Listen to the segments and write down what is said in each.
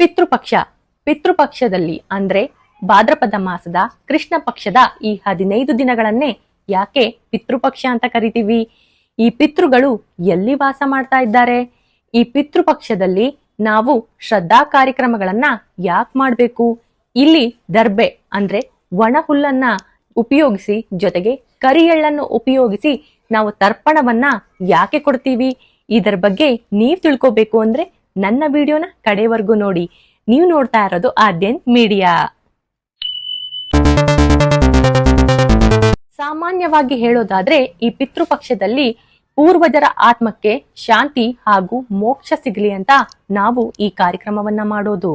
ಪಿತೃಪಕ್ಷ. ಪಿತೃಪಕ್ಷದಲ್ಲಿ ಅಂದ್ರೆ ಭಾದ್ರಪದ ಮಾಸದ ಕೃಷ್ಣ ಪಕ್ಷದ ಈ ಹದಿನೈದು ದಿನಗಳನ್ನೇ ಯಾಕೆ ಪಿತೃಪಕ್ಷ ಅಂತ ಕರಿತೀವಿ? ಈ ಪಿತೃಗಳು ಎಲ್ಲಿ ವಾಸ ಮಾಡ್ತಾ ಇದ್ದಾರೆ? ಈ ಪಿತೃಪಕ್ಷದಲ್ಲಿ ನಾವು ಶ್ರದ್ಧಾ ಕಾರ್ಯಕ್ರಮಗಳನ್ನ ಯಾಕೆ ಮಾಡಬೇಕು? ಇಲ್ಲಿ ದರ್ಬೆ ಅಂದ್ರೆ ಒಣ ಹುಲ್ಲನ್ನ ಉಪಯೋಗಿಸಿ ಜೊತೆಗೆ ಕರಿ ಎಳ್ಳನ್ನು ಉಪಯೋಗಿಸಿ ನಾವು ತರ್ಪಣವನ್ನ ಯಾಕೆ ಕೊಡ್ತೀವಿ? ಇದರ ಬಗ್ಗೆ ನೀವು ತಿಳ್ಕೊಬೇಕು ಅಂದ್ರೆ ನನ್ನ ವಿಡಿಯೋನ ಕಡೆವರೆಗೂ ನೋಡಿ. ನೀವು ನೋಡ್ತಾ ಇರೋದು ಆದ್ಯನ್ ಮೀಡಿಯಾ. ಸಾಮಾನ್ಯವಾಗಿ ಹೇಳೋದಾದ್ರೆ, ಈ ಪಿತೃಪಕ್ಷದಲ್ಲಿ ಪೂರ್ವಜರ ಆತ್ಮಕ್ಕೆ ಶಾಂತಿ ಹಾಗೂ ಮೋಕ್ಷ ಸಿಗಲಿ ಅಂತ ನಾವು ಈ ಕಾರ್ಯಕ್ರಮವನ್ನ ಮಾಡೋದು.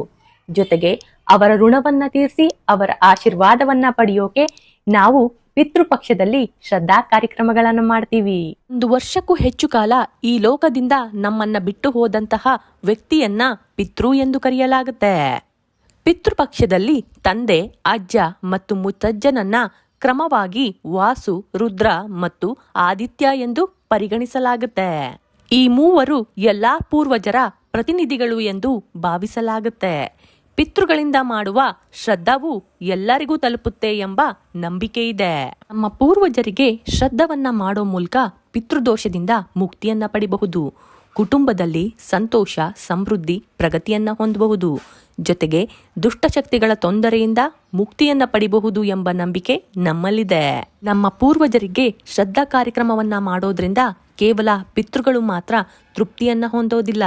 ಜೊತೆಗೆ ಅವರ ಋಣವನ್ನ ತೀರಿಸಿ, ಅವರ ಆಶೀರ್ವಾದವನ್ನ ಪಡೆಯೋಕೆ ನಾವು ಪಿತೃಪಕ್ಷದಲ್ಲಿ ಶ್ರದ್ಧಾ ಕಾರ್ಯಕ್ರಮಗಳನ್ನು ಮಾಡ್ತೀವಿ. ಒಂದು ವರ್ಷಕ್ಕೂ ಹೆಚ್ಚು ಕಾಲ ಈ ಲೋಕದಿಂದ ನಮ್ಮನ್ನ ಬಿಟ್ಟು ಹೋದಂತಹ ವ್ಯಕ್ತಿಯನ್ನ ಪಿತೃ ಎಂದು ಕರೆಯಲಾಗುತ್ತೆ. ಪಿತೃಪಕ್ಷದಲ್ಲಿ ತಂದೆ, ಅಜ್ಜ ಮತ್ತು ಮುತ್ತಜ್ಜನನ್ನ ಕ್ರಮವಾಗಿ ವಾಸು, ರುದ್ರ ಮತ್ತು ಆದಿತ್ಯ ಎಂದು ಪರಿಗಣಿಸಲಾಗುತ್ತೆ. ಈ ಮೂವರು ಎಲ್ಲಾ ಪೂರ್ವಜರ ಪ್ರತಿನಿಧಿಗಳು ಎಂದು ಭಾವಿಸಲಾಗುತ್ತೆ. ಪಿತೃಗಳಿಂದ ಮಾಡುವ ಶ್ರದ್ಧಾವು ಎಲ್ಲರಿಗೂ ತಲುಪುತ್ತೆ ಎಂಬ ನಂಬಿಕೆ ಇದೆ. ನಮ್ಮ ಪೂರ್ವಜರಿಗೆ ಶ್ರದ್ಧವನ್ನ ಮಾಡೋ ಮೂಲಕ ಪಿತೃದೋಷದಿಂದ ಮುಕ್ತಿಯನ್ನ ಪಡಿಬಹುದು. ಕುಟುಂಬದಲ್ಲಿ ಸಂತೋಷ, ಸಮೃದ್ಧಿ, ಪ್ರಗತಿಯನ್ನ ಹೊಂದಬಹುದು. ಜೊತೆಗೆ ದುಷ್ಟಶಕ್ತಿಗಳ ತೊಂದರೆಯಿಂದ ಮುಕ್ತಿಯನ್ನ ಪಡಿಬಹುದು ಎಂಬ ನಂಬಿಕೆ ನಮ್ಮಲ್ಲಿದೆ. ನಮ್ಮ ಪೂರ್ವಜರಿಗೆ ಶ್ರದ್ಧಾ ಕಾರ್ಯಕ್ರಮವನ್ನ ಮಾಡೋದ್ರಿಂದ ಕೇವಲ ಪಿತೃಗಳು ಮಾತ್ರ ತೃಪ್ತಿಯನ್ನ ಹೊಂದೋದಿಲ್ಲ.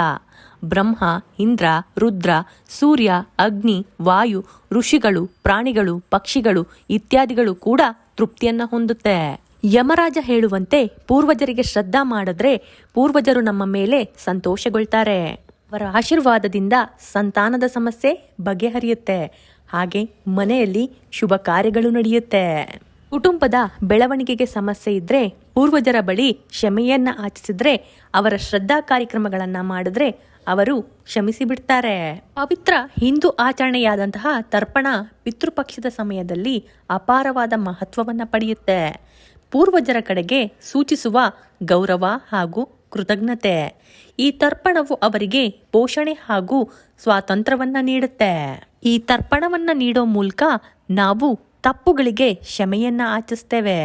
ಬ್ರಹ್ಮ, ಇಂದ್ರ, ರುದ್ರ, ಸೂರ್ಯ, ಅಗ್ನಿ, ವಾಯು, ಋಷಿಗಳು, ಪ್ರಾಣಿಗಳು, ಪಕ್ಷಿಗಳು ಇತ್ಯಾದಿಗಳು ಕೂಡ ತೃಪ್ತಿಯನ್ನ ಹೊಂದುತ್ತೆ. ಯಮರಾಜ ಹೇಳುವಂತೆ ಪೂರ್ವಜರಿಗೆ ಶ್ರದ್ಧಾ ಮಾಡಿದ್ರೆ ಪೂರ್ವಜರು ನಮ್ಮ ಮೇಲೆ ಸಂತೋಷಗೊಳ್ತಾರೆ. ಅವರ ಆಶೀರ್ವಾದದಿಂದ ಸಂತಾನದ ಸಮಸ್ಯೆ ಬಗೆಹರಿಯುತ್ತೆ. ಹಾಗೆ ಮನೆಯಲ್ಲಿ ಶುಭ ಕಾರ್ಯಗಳು ನಡೆಯುತ್ತೆ. ಕುಟುಂಬದ ಬೆಳವಣಿಗೆಗೆ ಸಮಸ್ಯೆ ಇದ್ರೆ, ಪೂರ್ವಜರ ಬಳಿ ಕ್ಷಮೆಯನ್ನ ಆಚಿಸಿದ್ರೆ ಅವರ ಶ್ರದ್ಧಾ ಕಾರ್ಯಕ್ರಮಗಳನ್ನ ಮಾಡಿದ್ರೆ ಅವರು ಕ್ಷಮಿಸಿ ಬಿಡ್ತಾರೆ ಪವಿತ್ರ ಹಿಂದೂ ಆಚರಣೆಯಾದಂತಹ ತರ್ಪಣ ಪಿತೃಪಕ್ಷದ ಸಮಯದಲ್ಲಿ ಅಪಾರವಾದ ಮಹತ್ವವನ್ನ ಪಡೆಯುತ್ತೆ. ಪೂರ್ವಜರ ಕಡೆಗೆ ಸೂಚಿಸುವ ಗೌರವ ಹಾಗೂ ಕೃತಜ್ಞತೆ. ಈ ತರ್ಪಣವು ಅವರಿಗೆ ಪೋಷಣೆ ಹಾಗೂ ಸ್ವಾತಂತ್ರ್ಯವನ್ನ ನೀಡುತ್ತೆ. ಈ ತರ್ಪಣವನ್ನ ನೀಡೋ ಮೂಲಕ ನಾವು ತಪ್ಪುಗಳಿಗೆ ಕ್ಷಮೆಯನ್ನ ಆಚರಿಸ್ತೇವೆ.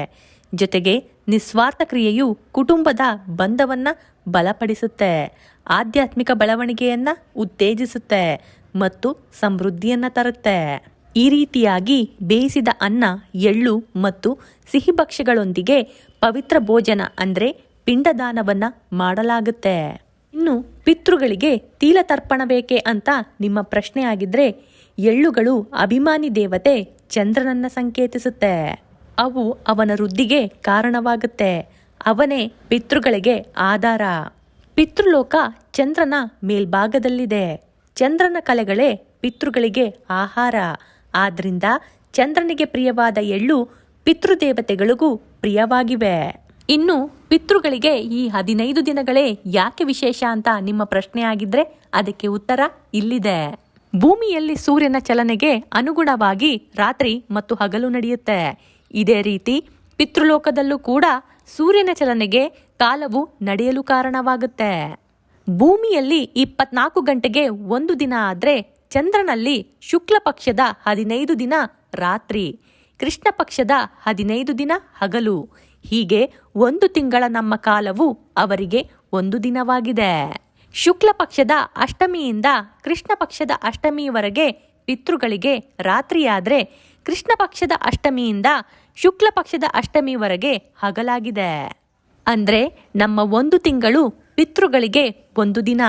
ಜೊತೆಗೆ ನಿಸ್ವಾರ್ಥ ಕ್ರಿಯೆಯು ಕುಟುಂಬದ ಬಂಧವನ್ನ ಬಲಪಡಿಸುತ್ತೆ. ಆಧ್ಯಾತ್ಮಿಕ ಬೆಳವಣಿಗೆಯನ್ನ ಉತ್ತೇಜಿಸುತ್ತೆ ಮತ್ತು ಸಮೃದ್ಧಿಯನ್ನ ತರುತ್ತೆ. ಈ ರೀತಿಯಾಗಿ ಬೇಯಿಸಿದ ಅನ್ನ, ಎಳ್ಳು ಮತ್ತು ಸಿಹಿ ಭಕ್ಷ್ಯಗಳೊಂದಿಗೆ ಪವಿತ್ರ ಭೋಜನ ಅಂದ್ರೆ ಪಿಂಡದಾನವನ್ನ ಮಾಡಲಾಗುತ್ತೆ. ಇನ್ನು ಪಿತೃಗಳಿಗೆ ತೀಲತರ್ಪಣ ಬೇಕೆ ಅಂತ ನಿಮ್ಮ ಪ್ರಶ್ನೆ ಆಗಿದ್ರೆ ಎಳ್ಳುಗಳು ಅಭಿಮಾನಿ ದೇವತೆ ಚಂದ್ರನನ್ನ ಸಂಕೇತಿಸುತ್ತೆ. ಅವು ಅವನ ವೃದ್ಧಿಗೆ ಕಾರಣವಾಗುತ್ತೆ. ಅವನೇ ಪಿತೃಗಳಿಗೆ ಆಧಾರ. ಪಿತೃಲೋಕ ಚಂದ್ರನ ಮೇಲ್ಭಾಗದಲ್ಲಿದೆ. ಚಂದ್ರನ ಕಲೆಗಳೇ ಪಿತೃಗಳಿಗೆ ಆಹಾರ. ಆದ್ರಿಂದ ಚಂದ್ರನಿಗೆ ಪ್ರಿಯವಾದ ಎಳ್ಳು ಪಿತೃದೇವತೆಗಳಿಗೂ ಪ್ರಿಯವಾಗಿವೆ. ಇನ್ನು ಪಿತೃಗಳಿಗೆ ಈ ಹದಿನೈದು ದಿನಗಳೇ ಯಾಕೆ ವಿಶೇಷ ಅಂತ ನಿಮ್ಮ ಪ್ರಶ್ನೆ ಆಗಿದ್ರೆ ಅದಕ್ಕೆ ಉತ್ತರ ಇಲ್ಲಿದೆ. ಭೂಮಿಯಲ್ಲಿ ಸೂರ್ಯನ ಚಲನೆಗೆ ಅನುಗುಣವಾಗಿ ರಾತ್ರಿ ಮತ್ತು ಹಗಲು ನಡೆಯುತ್ತೆ. ಇದೇ ರೀತಿ ಪಿತೃಲೋಕದಲ್ಲೂ ಕೂಡ ಸೂರ್ಯನ ಚಲನೆಗೆ ಕಾಲವು ನಡೆಯಲು ಕಾರಣವಾಗುತ್ತೆ. ಭೂಮಿಯಲ್ಲಿ ಇಪ್ಪತ್ನಾಲ್ಕು ಗಂಟೆಗೆ ಒಂದು ದಿನ ಆದರೆ ಚಂದ್ರನಲ್ಲಿ ಶುಕ್ಲ ಪಕ್ಷದ ಹದಿನೈದು ದಿನ ರಾತ್ರಿ, ಕೃಷ್ಣ ಪಕ್ಷದ ಹದಿನೈದು ದಿನ ಹಗಲು. ಹೀಗೆ ಒಂದು ತಿಂಗಳ ನಮ್ಮ ಕಾಲವು ಅವರಿಗೆ ಒಂದು ದಿನವಾಗಿದೆ. ಶುಕ್ಲ ಪಕ್ಷದ ಅಷ್ಟಮಿಯಿಂದ ಕೃಷ್ಣ ಪಕ್ಷದ ಅಷ್ಟಮಿಯವರೆಗೆ ಪಿತೃಗಳಿಗೆ ರಾತ್ರಿಯಾದರೆ ಕೃಷ್ಣ ಪಕ್ಷದ ಅಷ್ಟಮಿಯಿಂದ ಶುಕ್ಲ ಪಕ್ಷದ ಅಷ್ಟಮಿವರೆಗೆ ಹಗಲಾಗಿದೆ. ಅಂದರೆ ನಮ್ಮ ಒಂದು ತಿಂಗಳು ಪಿತೃಗಳಿಗೆ ಒಂದು ದಿನ.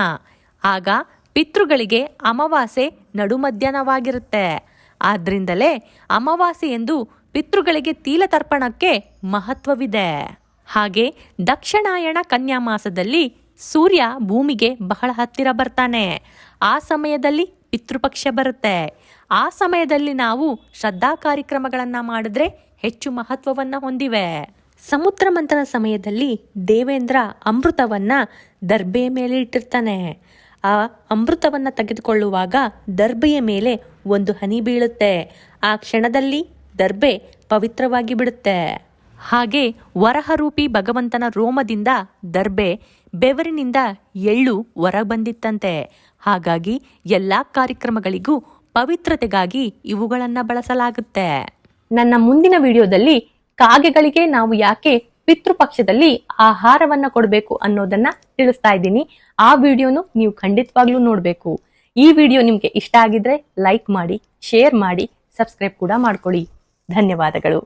ಆಗ ಪಿತೃಗಳಿಗೆ ಅಮಾವಾಸ್ಯೆ ನಡುಮಧ್ಯಾಹ್ನವಾಗಿರುತ್ತೆ. ಆದ್ರಿಂದಲೇ ಅಮಾವಾಸ್ಯೆ ಎಂದು ಪಿತೃಗಳಿಗೆ ತೀಲತರ್ಪಣಕ್ಕೆ ಮಹತ್ವವಿದೆ. ಹಾಗೆ ದಕ್ಷಿಣಾಯಣ ಕನ್ಯಾ ಮಾಸದಲ್ಲಿ ಸೂರ್ಯ ಭೂಮಿಗೆ ಬಹಳ ಹತ್ತಿರ ಬರ್ತಾನೆ. ಆ ಸಮಯದಲ್ಲಿ ಪಿತೃಪಕ್ಷ ಬರುತ್ತೆ. ಆ ಸಮಯದಲ್ಲಿ ನಾವು ಶ್ರದ್ಧಾ ಕಾರ್ಯಕ್ರಮಗಳನ್ನು ಮಾಡಿದ್ರೆ ಹೆಚ್ಚು ಮಹತ್ವವನ್ನ ಹೊಂದಿವೆ. ಸಮುದ್ರ ಮಂಥನ ಸಮಯದಲ್ಲಿ ದೇವೇಂದ್ರ ಅಮೃತವನ್ನ ದರ್ಬೆಯ ಮೇಲೆ ಇಟ್ಟಿರ್ತಾನೆ. ಆ ಅಮೃತವನ್ನ ತೆಗೆದುಕೊಳ್ಳುವಾಗ ದರ್ಬೆಯ ಮೇಲೆ ಒಂದು ಹನಿ ಬೀಳುತ್ತೆ. ಆ ಕ್ಷಣದಲ್ಲಿ ದರ್ಬೆ ಪವಿತ್ರವಾಗಿ ಬಿಡುತ್ತೆ. ಹಾಗೆ ವರಹರೂಪಿ ಭಗವಂತನ ರೋಮದಿಂದ ದರ್ಬೆ, ಬೆವರಿನಿಂದ ಎಳ್ಳು ಹೊರ ಬಂದಿತ್ತಂತೆ ಹಾಗಾಗಿ ಎಲ್ಲ ಕಾರ್ಯಕ್ರಮಗಳಿಗೂ ಪವಿತ್ರತೆಗಾಗಿ ಇವುಗಳನ್ನು ಬಳಸಲಾಗುತ್ತೆ. ನನ್ನ ಮುಂದಿನ ವಿಡಿಯೋದಲ್ಲಿ ಕಾಗೆಗಳಿಗೆ ನಾವು ಯಾಕೆ ಪಿತೃಪಕ್ಷದಲ್ಲಿ ಆಹಾರವನ್ನ ಕೊಡಬೇಕು ಅನ್ನೋದನ್ನ ತಿಳಿಸ್ತಾ ಇದ್ದೀನಿ. ಆ ವಿಡಿಯೋನು ನೀವು ಖಂಡಿತವಾಗ್ಲೂ ನೋಡಬೇಕು. ಈ ವಿಡಿಯೋ ನಿಮಗೆ ಇಷ್ಟ ಆಗಿದ್ರೆ ಲೈಕ್ ಮಾಡಿ, ಶೇರ್ ಮಾಡಿ, ಸಬ್ಸ್ಕ್ರೈಬ್ ಕೂಡ ಮಾಡ್ಕೊಳ್ಳಿ. ಧನ್ಯವಾದಗಳು.